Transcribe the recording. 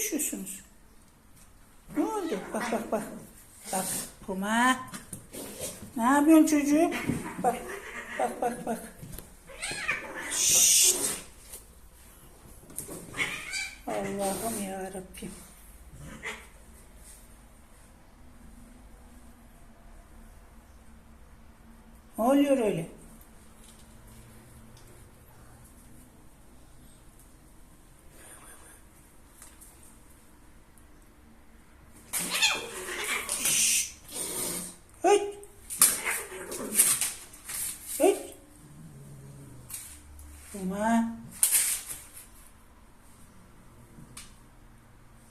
konuşuyorsunuz? Ne oldu? Bak bak bak. Bak Puma. Ne yapıyorsun çocuğum? Bak bak bak bak. Şşt. Allah'ım ya Rabbim. Ne oluyor öyle? 你们。